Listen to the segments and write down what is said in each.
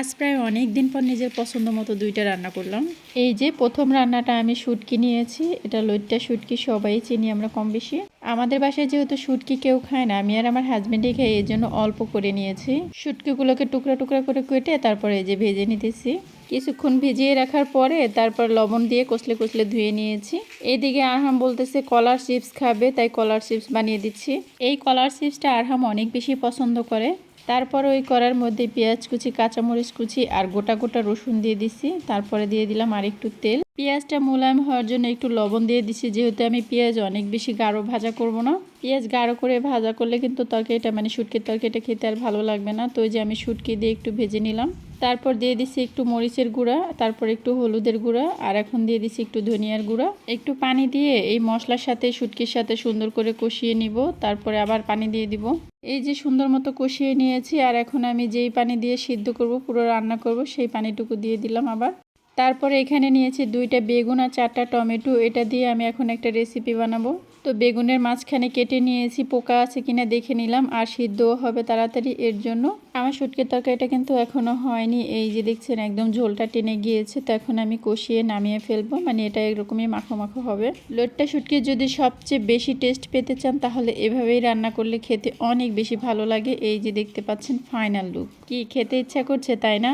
আজ প্রায় অনেক দিন পর নিজের পছন্দ মতো দুইটা রান্না করলাম। এই যে প্রথম রান্নাটা আমি শুটকি নিয়েছি, এটা লইট্টা শুটকি সবাই চিনি, আমরা কম বেশি। আমাদের বাসায় যেহেতু শুটকি কেউ খায় না, আমি আর আমার হাজবেন্ডই খাই, এই জন্য অল্প করে নিয়েছি। শুটকিগুলোকে টুকরা টুকরা করে কেটে তারপরে এই যে ভেজে নিতেছি। কিছুক্ষণ ভিজিয়ে রাখার পরে তারপর লবণ দিয়ে কষলে কষলে ধুয়ে নিয়েছি। এইদিকে আরহাম বলতেছে, কলার চিপস খাবে, তাই কলার চিপস বানিয়ে দিচ্ছি। এই কলার চিপসটা আরহাম অনেক বেশি পছন্দ করে। তারপর ওই করার মধ্যে পেঁয়াজ কুচি, কাঁচামরিচ কুচি আর গোটা গোটা রসুন দিয়ে দিছি। তারপরে দিয়ে দিলাম আর একটু তেল। পেঁয়াজটা মোলায়েম হওয়ার জন্য একটু লবণ দিয়ে দিছি, যেহেতু আমি পেঁয়াজ অনেক বেশি গাঢ় ভাজা করব না। পেঁয়াজ গাঢ় করে ভাজা করলে কিন্তু তরকারিটা মানে শুটকির তরকারিটা খেতে আর ভালো লাগবে না। তো যে আমি শুটকি দিয়ে একটু ভেজে নিলাম। তারপর দিয়ে দিছি একটু মরিচের গুঁড়া, তারপর একটু হলুদের গুঁড়া আর এখন দিয়ে দিছি একটু ধনিয়ার গুঁড়া। একটু পানি দিয়ে এই মশলার সাথে, শুটকির সাথে সুন্দর করে কষিয়ে নিব। তারপরে আবার পানি দিয়ে দিব। এই যে সুন্দর মতো কষিয়ে নিয়েছি, আর এখন আমি যেই পানি দিয়ে সিদ্ধ করব, পুরো রান্না করব, সেই পানিটুকু দিয়ে দিলাম আবার। তারপরে এখানে নিয়েছি দুইটা বেগুন আর চারটা টমেটো। এটা দিয়ে আমি এখন একটা রেসিপি বানাবো। তো বেগুনের মাঝখানে কেটে নিয়েছি, পোকা আছে কিনা দেখে নিলাম, আর সিদ্ধও হবে তাড়াতাড়ি এর জন্য। আমার শুটকির তরকারিটা কিন্তু এখনও হয়নি, এই যে দেখছেন একদম ঝোলটা টেনে গিয়েছে, তো এখন আমি কষিয়ে নামিয়ে ফেলব মানে এটা এরকমই মাখো মাখো হবে। লোটটা শুটকির যদি সবচেয়ে বেশি টেস্ট পেতে চান, তাহলে এভাবেই রান্না করলে খেতে অনেক বেশি ভালো লাগে, এই যে দেখতে পাচ্ছেন ফাইনাল লুক কি খেতে ইচ্ছা করছে, তাই না?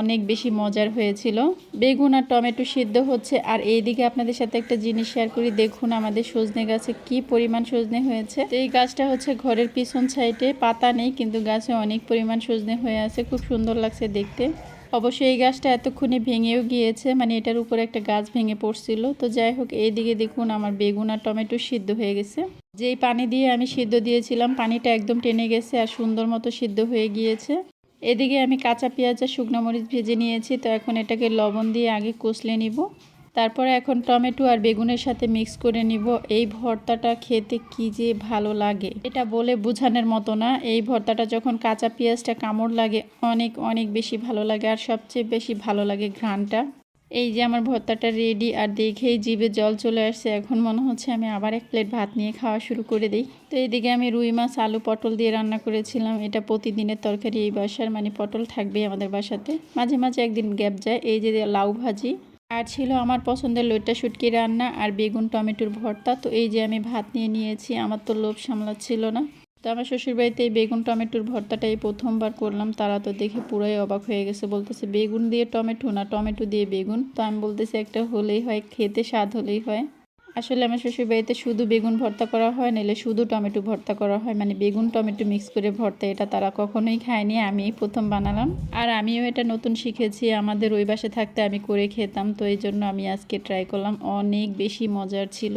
অনেক বেশি মজার হয়েছিল। বেগুন আর টমেটো সিদ্ধ হচ্ছে, আর এইদিকে আপনাদের সাথে একটা জিনিস শেয়ার করি, দেখুন আমাদের সজনে গাছে কি পরিমাণ সজনে হয়েছে? এই গাছটা হচ্ছে ঘরের পিছন সাইডে, পাতা নেই, কিন্তু গাছে অনেক পরিমাণ সজনে হয়ে আছে। খুব সুন্দর লাগছে দেখতে। অবশ্যই এই গাছটা এতক্ষণে ভেঙেও গিয়েছে মানে এটার উপরে একটা গাছ ভেঙে পড়ছিল। তো যাই হোক, এইদিকে দেখুন আমার বেগুন আর টমেটো সিদ্ধ হয়ে গেছে। যেই পানি দিয়ে আমি সিদ্ধ দিয়েছিলাম, পানিটা একদম টেনে গেছে আর সুন্দর মতো সিদ্ধ হয়ে গিয়েছে। এদিকে আমি কাঁচা পেঁয়াজ আর শুকনো মরিচ ভেজে নিয়েছি, তো এখন এটাকে লবণ দিয়ে আগে কষলে নিব। তারপরে এখন টমেটো আর বেগুনের সাথে মিক্স করে নিব। এই ভর্তাটা খেতে কি যে ভালো লাগে। এটা বলে বোঝানোর মতো না। এই ভর্তাটা যখন কাঁচা পেঁয়াজটা কামড় লাগে, অনেক অনেক বেশি ভালো লাগে আর সবচেয়ে বেশি ভালো লাগে ঘ্রাণটা। এই যে আমার ভর্তাটা রেডি আর দেখেই জিভে জল চলে আসছে। এখন মনে হচ্ছে আমি আবার এক প্লেট ভাত নিয়ে খাওয়া শুরু করে দিই। তো এইদিকে আমি রুই মাছ, আলু, পটল দিয়ে রান্না করেছিলাম। এটা প্রতিদিনের তরকারি, এই বাসার মানে পটল থাকবেই আমাদের বাসাতে। মাঝে মাঝে একদিন গ্যাপ যায়। এই যে লাউ ভাজি আর ছিল আমার পছন্দের লইটা শুটকি রান্না আর বেগুন টমেটোর ভর্তা। তো এই যে আমি ভাত নিয়ে নিয়েছি, আমার তো লোভ সামলাচ্ছিল না। তো আমার শ্বশুরবাড়িতে এই বেগুন টমেটোর ভর্তাটাই প্রথমবার করলাম। তারা তো দেখে পুরাই অবাক হয়ে গেছে, বলতেছে, বেগুন দিয়ে টমেটো না, টমেটো দিয়ে বেগুন। তো আমি বলতেছি, একটা হলেই হয়, খেতে স্বাদ হলেই হয়। আসলে আমার শ্বশুর বাড়িতে শুধু বেগুন ভর্তা করা হয় নাহলে শুধু টমেটো ভর্তা করা হয়। মানে বেগুন, টমেটো মিক্স করে ভর্তা, এটা তারা কখনোই খায়নি আমি প্রথম বানালাম। আর আমিও এটা নতুন শিখেছি, আমাদের ওই বাসে থাকতে আমি করে খেতাম, তো এই জন্য আমি আজকে ট্রাই করলাম, অনেক বেশি মজার ছিল।